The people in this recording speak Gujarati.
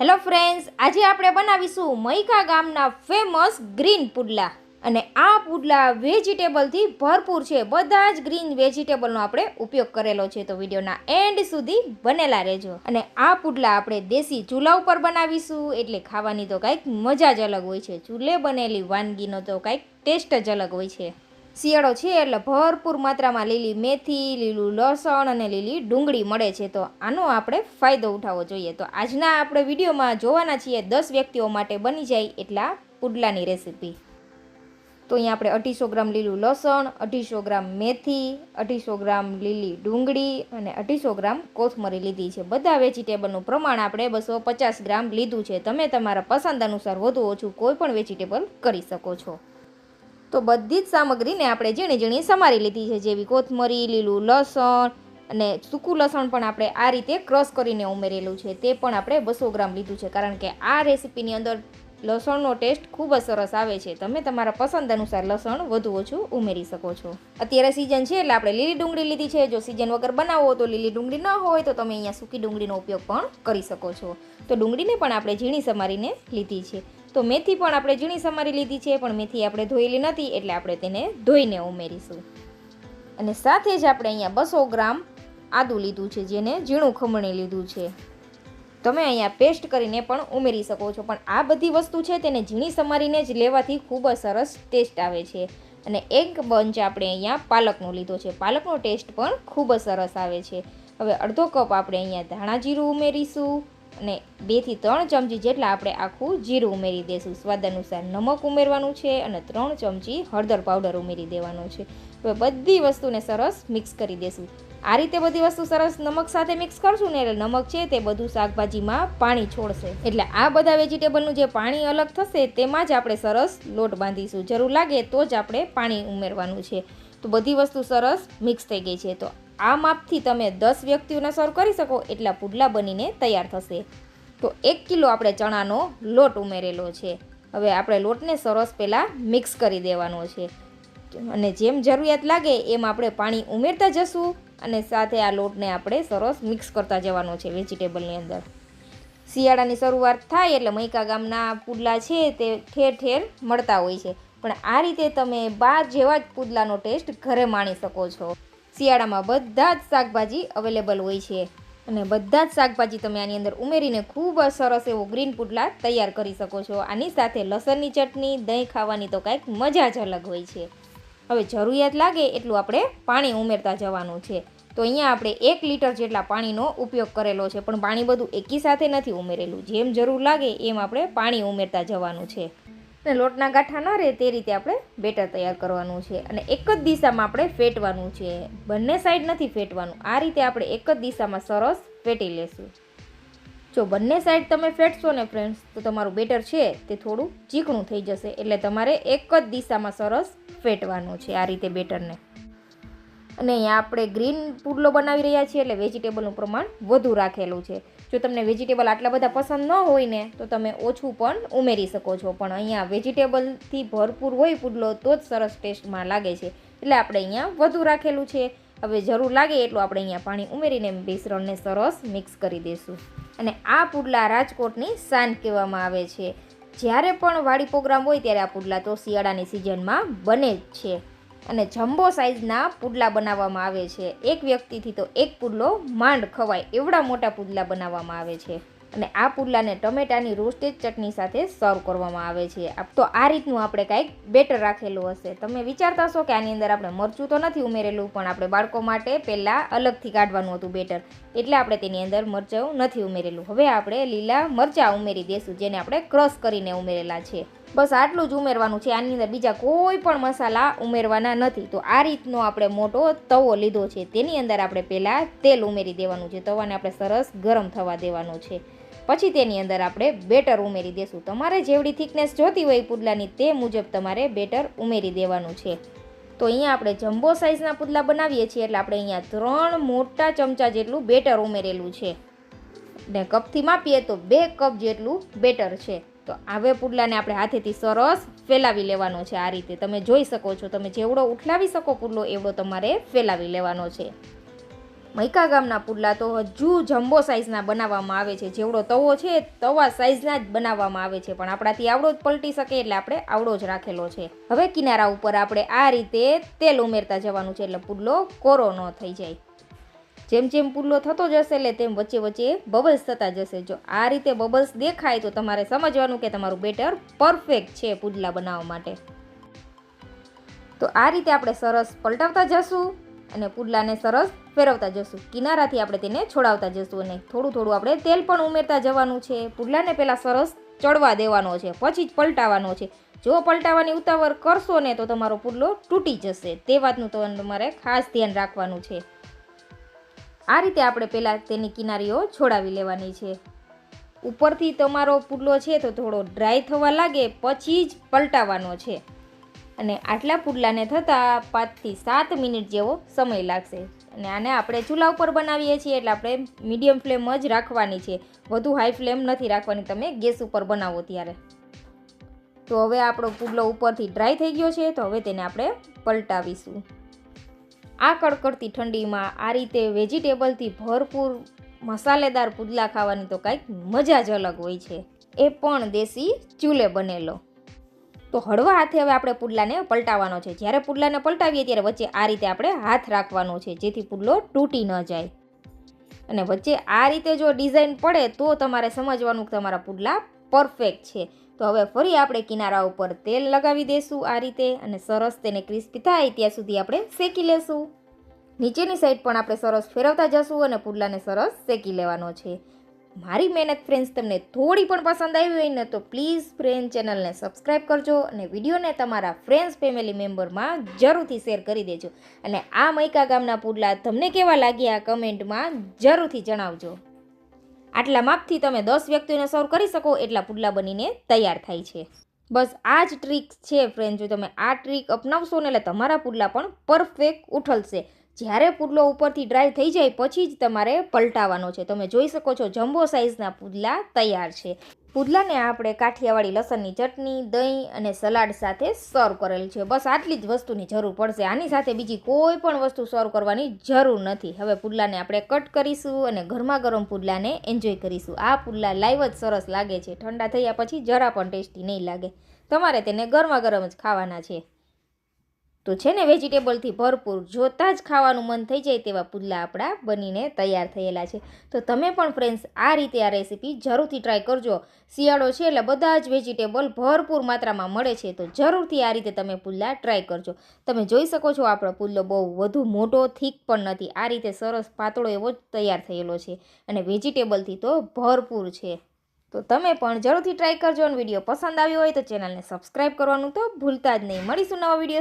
હેલો ફ્રેન્ડ્સ, આજે આપણે બનાવીશું મૈકા ગામના ફેમસ ગ્રીન પુડલા. અને આ પુડલા વેજીટેબલથી ભરપૂર છે. બધા જ ગ્રીન વેજીટેબલનો આપણે ઉપયોગ કરેલો છે. તો વિડીયોના એન્ડ સુધી બનેલા રહેજો. અને આ પુડલા આપણે દેશી ચૂલા ઉપર બનાવીશું. એટલે ખાવાની તો કાંઈક મજા જ અલગ હોય છે. ચૂલે બનેલી વાનગીનો તો કાંઈક ટેસ્ટ જ અલગ હોય છે. શિયાળો છે એટલે ભરપૂર માત્રામાં લીલી મેથી, લીલું લસણ અને લીલી ડુંગળી મળે છે. તો આનો આપણે ફાયદો ઉઠાવવો જોઈએ. તો આજના આપણે વિડીયોમાં જોવાના છીએ દસ વ્યક્તિઓ માટે બની જાય એટલા પુડલાની રેસીપી. તો અહીંયા આપણે અઢીસો ગ્રામ લીલું લસણ, અઢીસો ગ્રામ મેથી, અઢીસો ગ્રામ લીલી ડુંગળી અને અઢીસો ગ્રામ કોથમરી લીધી છે. બધા વેજીટેબલનું પ્રમાણ આપણે બસો પચાસ ગ્રામ લીધું છે. તમે તમારા પસંદ અનુસાર વધુ ઓછું કોઈ પણ વેજીટેબલ કરી શકો છો. તો બધી જ સામગ્રીને આપણે ઝીણી ઝીણી સમારી લીધી છે, જેવી કોથમરી, લીલું લસણ અને સૂકું લસણ પણ આપણે આ રીતે ક્રશ કરીને ઉમેરેલું છે. તે પણ આપણે બસો ગ્રામ લીધું છે, કારણ કે આ રેસીપીની અંદર લસણનો ટેસ્ટ ખૂબ જ સરસ આવે છે. તમે તમારા પસંદ અનુસાર લસણ વધુ ઓછું ઉમેરી શકો છો. અત્યારે સિઝન છે એટલે આપણે લીલી ડુંગળી લીધી છે. જો સિઝન વગર બનાવો તો લીલી ડુંગળી ન હોય તો તમે અહીંયા સૂકી ડુંગળીનો ઉપયોગ પણ કરી શકો છો. તો ડુંગળીને પણ આપણે ઝીણી સમારીને લીધી છે. તો મેથી પણ આપણે ઝીણી સમારી લીધી છે, પણ મેથી આપણે ધોયેલી નથી, એટલે આપણે તેને ધોઈને ઉમેરીશું. અને સાથે જ આપણે અહીંયા બસો ગ્રામ આદું લીધું છે, જેને ઝીણું ખમણી લીધું છે. તમે અહીંયા પેસ્ટ કરીને પણ ઉમેરી શકો છો, પણ આ બધી વસ્તુ છે તેને ઝીણી સમારીને જ લેવાથી ખૂબ જ સરસ ટેસ્ટ આવે છે. અને એક બંચ આપણે અહીંયા પાલકનો લીધો છે, પાલકનો ટેસ્ટ પણ ખૂબ જ સરસ આવે છે. હવે અડધો કપ આપણે અહીંયા ધાણા જીરું ઉમેરીશું. અને બેથી ત્રણ ચમચી જેટલા આપણે આખું જીરું ઉમેરી દઈશું સ્વાદ અનુસાર નમક ઉમેરવાનું છે અને ત્રણ ચમચી હળદર પાવડર ઉમેરી દેવાનો છે. હવે બધી વસ્તુને સરસ મિક્સ કરી દઈશું આ રીતે બધી વસ્તુ સરસ નમક સાથે મિક્સ કરશું ને એટલે નમક છે તે બધું શાકભાજીમાં પાણી છોડશે. એટલે આ બધા વેજીટેબલનું જે પાણી અલગ થશે તેમાં જ આપણે સરસ લોટ બાંધીશું. જરૂર લાગે તો જ આપણે પાણી ઉમેરવાનું છે. તો બધી વસ્તુ સરસ મિક્સ થઈ ગઈ છે. તો આ માપથી તમે દસ વ્યક્તિઓને સર્વ કરી શકો, એટલા પુડલા બનીને તૈયાર થશે. તો એક કિલો આપણે ચણાનો લોટ ઉમેરેલો છે. હવે આપણે લોટને સરસ પહેલાં મિક્સ કરી દેવાનો છે. અને જેમ જરૂરિયાત લાગે એમ આપણે પાણી ઉમેરતા જશું અને સાથે આ લોટને આપણે સરસ મિક્સ કરતા જવાનો છે વેજીટેબલની અંદર. શિયાળાની શરૂઆત થાય એટલે મૈકા ગામના પુડલા છે તે ઠેર ઠેર મળતા હોય છે. પણ આ રીતે તમે બાર જેવા જ પુડલાનો ટેસ્ટ ઘરે માણી શકો છો. શિયાળામાં બધા જ શાકભાજી અવેલેબલ હોય છે. અને બધા જ શાકભાજી તમે આની અંદર ઉમેરીને ખૂબ જ સરસ એવો ગ્રીન પુડલા તૈયાર કરી શકો છો. આની સાથે લસણની ચટણી, દહીં ખાવાની તો કાંઈક મજા જ અલગ હોય છે. હવે જરૂરિયાત લાગે એટલું આપણે પાણી ઉમેરતા જવાનું છે. તો અહીંયા આપણે એક લીટર જેટલા પાણીનો ઉપયોગ કરેલો છે, પણ પાણી બધું એકી સાથે નથી ઉમેરેલું. જેમ જરૂર લાગે એમ આપણે પાણી ઉમેરતા જવાનું છે. અને લોટના ગાંઠા ન રહે તે રીતે આપણે બેટર તૈયાર કરવાનું છે. અને એક જ દિશામાં આપણે ફેટવાનું છે. બંને સાઈડ નથી ફેટવાનું. આ રીતે આપણે એક જ દિશામાં સરસ ફેટી લેશું. જો બંને સાઈડ તમે ફેટશો ને ફ્રેન્ડ્સ તો તમારું બેટર છે. તે થોડું ચીકણું થઈ જશે. એટલે તમારે એક જ દિશામાં સરસ ફેટવાનું છે આ રીતે બેટરને. અને અહીંયા આપણે ગ્રીન પુડલો બનાવી રહ્યા છીએ. એટલે વેજીટેબલનું પ્રમાણ વધુ રાખેલું છે. જો તમને વેજીટેબલ આટલા બધા પસંદ ન હોય ને, તો તમે ઓછું પણ ઉમેરી શકો છો. પણ અહીંયા વેજીટેબલથી ભરપૂર હોય પુડલો, તો જ સરસ ટેસ્ટમાં લાગે છે. એટલે આપણે અહીંયા વધુ રાખેલું છે. હવે જરૂર લાગે એટલું આપણે અહીંયા પાણી ઉમેરીને મિશ્રણને સરસ મિક્સ કરી દઈશું. અને આ પુડલા રાજકોટની શાન કહેવામાં આવે છે. જ્યારે પણ વાડી પ્રોગ્રામ હોય ત્યારે આ પુડલા તો શિયાળાની સિઝનમાં બને જ છે. અને જમ્બો સાઇઝના પુડલા બનાવવામાં આવે છે. એક વ્યક્તિથી તો એક પુડલો માંડ ખવાય એવડા મોટા પુડલા બનાવવામાં આવે છે. અને આ પુડલાને ટમેટાની રોસ્ટેડ ચટણી સાથે સર્વ કરવામાં આવે છે. તો આ રીતનું આપણે કાંઈક બેટર રાખેલું હશે. તમે વિચારતા હશો કે આની અંદર આપણે મરચું તો નથી ઉમેરેલું, પણ આપણે બાળકો માટે પહેલાં અલગથી કાઢવાનું હતું બેટર. એટલે આપણે તેની અંદર મરચાં નથી ઉમેરેલું. હવે આપણે લીલા મરચાં ઉમેરી દઈશું, જેને આપણે ક્રશ કરીને ઉમેરેલા છે. બસ આટલું જ ઉમેરવાનું છે. આની અંદર બીજા કોઈ પણ મસાલા ઉમેરવાના નથી. તો આ રીતનો આપણે મોટો તવો લીધો છે. તેની અંદર આપણે પહેલાં તેલ ઉમેરી દેવાનું છે. તવાને આપણે સરસ ગરમ થવા દેવાનું છે. પછી તેની અંદર આપણે બેટર ઉમેરી દેશું. તમારે જેવડી થિકનેસ જોતી હોય પુડલાની તે મુજબ તમારે બેટર ઉમેરી દેવાનું છે. તો અહીંયા આપણે જમ્બો સાઇઝના પુડલા બનાવીએ છીએ. એટલે આપણે અહીંયા ત્રણ મોટા ચમચા જેટલું બેટર ઉમેરેલું છે. ને કપથી માપીએ તો બે કપ જેટલું બેટર છે. તો આવે પુડલાને આપણે હાથેથી સરસ ફેલાવી લેવાનો છે આ રીતે. તમે જોઈ શકો છો, તમે જેવડો ઉઠલાવી શકો પુડલો, એવડો તમારે ફેલાવી લેવાનો છે. મૈકા ગામના પુડલા તો હજુ જમ્બો સાઇઝના બનાવવામાં આવે છે. જેવડો તવો છે, તવા સાઇઝના જ બનાવવામાં આવે છે. પણ આપણાથી આવડો જ પલટી શકે એટલે આપણે આવડો જ રાખેલો છે. હવે કિનારા ઉપર આપણે આ રીતે તેલ ઉમેરતા જવાનું છે એટલે પુડલો કોરો ન થઈ જાય. જેમ જેમ પુલ્લો થતો જશે એટલે તેમ વચ્ચે વચ્ચે બબલ્સ થતા જશે. જો આ રીતે બબલ્સ દેખાય, તો તમારે સમજવાનું કે તમારું બેટર પરફેક્ટ છે પુડલા બનાવવા માટે. તો આ રીતે આપણે સરસ પલટાવતા જશું અને પુડલાને સરસ ફેરવતા જશું. કિનારાથી આપણે તેને છોડાવતા જશું અને થોડું થોડું આપણે તેલ પણ ઉમેરતા જવાનું છે. પુડલાને પહેલાં સરસ ચડવા દેવાનો છે, પછી જ પલટાવાનો છે. જો પલટાવાની ઉતાવળ કરશો ને, તો તમારો પુડલો તૂટી જશે. તે વાતનું તમારે ખાસ ધ્યાન રાખવાનું છે. આ રીતે આપણે પહેલાં તેની કિનારીઓ છોડાવી લેવાની છે. ઉપરથી તમારો પુડલો છે તો થોડો ડ્રાય થવા લાગે, પછી જ પલટાવવાનો છે. અને આટલા પુડલાને થતાં પાંચથી સાત મિનિટ જેવો સમય લાગશે. અને આને આપણે ચૂલા ઉપર બનાવીએ છીએ એટલે આપણે મીડિયમ ફ્લેમ જ રાખવાની છે. વધુ હાઈ ફ્લેમ નથી રાખવાની, તમે ગેસ ઉપર બનાવો ત્યારે. તો હવે આપણો પુડલો ઉપરથી ડ્રાય થઈ ગયો છે, તો હવે તેને આપણે પલટાવીશું. આ કડકડતી ઠંડીમાં આ રીતે વેજીટેબલથી ભરપૂર મસાલેદાર પુડલા ખાવાની તો કાંઈક મજા જ અલગ હોય છે. એ પણ દેશી ચૂલે બનેલો. તો હળવા હાથે હવે આપણે પુડલાને પલટાવવાનો છે. જ્યારે પુડલાને પલટાવીએ ત્યારે વચ્ચે આ રીતે આપણે હાથ રાખવાનો છે, જેથી પુડલો તૂટી ન જાય. અને વચ્ચે આ રીતે જો ડિઝાઇન પડે તો તમારે સમજવાનું કે તમારા પુડલા પરફેક્ટ છે. તો હવે ફરી આપણે કિનારા ઉપર તેલ લગાવી દઈશું આ રીતે અને સરસ તેને ક્રિસ્પી થાય ત્યાં સુધી આપણે શેકી લેશું. નીચેની સાઈડ પણ આપણે સરસ ફેરવતા જશું અને પુડલાને સરસ શેકી લેવાનો છે. મારી મહેનત ફ્રેન્ડ્સ, તમને થોડી પણ પસંદ આવી હોય ને તો પ્લીઝ ફ્રેન્ડ ચેનલને સબસ્ક્રાઈબ કરજો અને વિડીયોને તમારા ફ્રેન્ડ્સ, ફેમિલી મેમ્બરમાં જરૂરથી શેર કરી દેજો. અને આ મૈકા ગામના પુડલા તમને કેવા લાગ્યા કમેન્ટમાં જરૂરથી જણાવજો. આટલા માપથી તમે દસ વ્યક્તિઓને સર્વ કરી શકો એટલા પુડલા બનીને તૈયાર થાય છે. બસ આ જ ટ્રીક છે ફ્રેન્ડ જો તમે આ ટ્રીક અપનાવશો ને એટલે તમારા પુડલા પણ પરફેક્ટ ઉઠલશે. જ્યારે પુડલો ઉપરથી ડ્રાય થઈ જાય પછી જ તમારે પલટાવવાનો છે. તમે જોઈ શકો છો જમ્બો સાઇઝના પુડલા તૈયાર છે. પુડલાને આપણે કાઠિયાવાડી લસણની ચટણી, દહીં અને સલાડ સાથે સર્વ કરેલ છે. બસ આટલી જ વસ્તુની જરૂર પડશે. આની સાથે બીજી કોઈ પણ વસ્તુ સર્વ કરવાની જરૂર નથી. હવે પુડલાને આપણે કટ કરીશું અને ગરમા ગરમ પુડલાને એન્જોય કરીશું. આ પુડલા લાઈવ જ સરસ લાગે છે. ઠંડા થયા પછી જરા પણ ટેસ્ટી નહીં લાગે. તમારે તેને ગરમા ગરમ જ ખાવાના છે. તો છે ને વેજીટેબલથી ભરપૂર જોતાં જ ખાવાનું મન થઈ જાય તેવા પુડલા આપણા બનીને તૈયાર થયેલા છે. તો તમે પણ ફ્રેન્ડ્સ આ રીતે આ રેસીપી જરૂરથી ટ્રાય કરજો. શિયાળો છે એટલે બધા જ વેજીટેબલ ભરપૂર માત્રામાં મળે છે. તો જરૂરથી આ રીતે તમે પુલ્લા ટ્રાય કરજો. તમે જોઈ શકો છો આપણો પુલ્લો બહુ વધુ મોટો થીક પણ નથી. આ રીતે સરસ પાતળો એવો તૈયાર થયેલો છે અને વેજીટેબલથી તો ભરપૂર છે. તો તમે પણ જરૂરથી ટ્રાય કરજો અને વીડિયો પસંદ આવ્યો હોય તો ચેનલને સબસ્ક્રાઈબ કરવાનું તો ભૂલતા જ નહીં. મળીશું નવા વીડિયો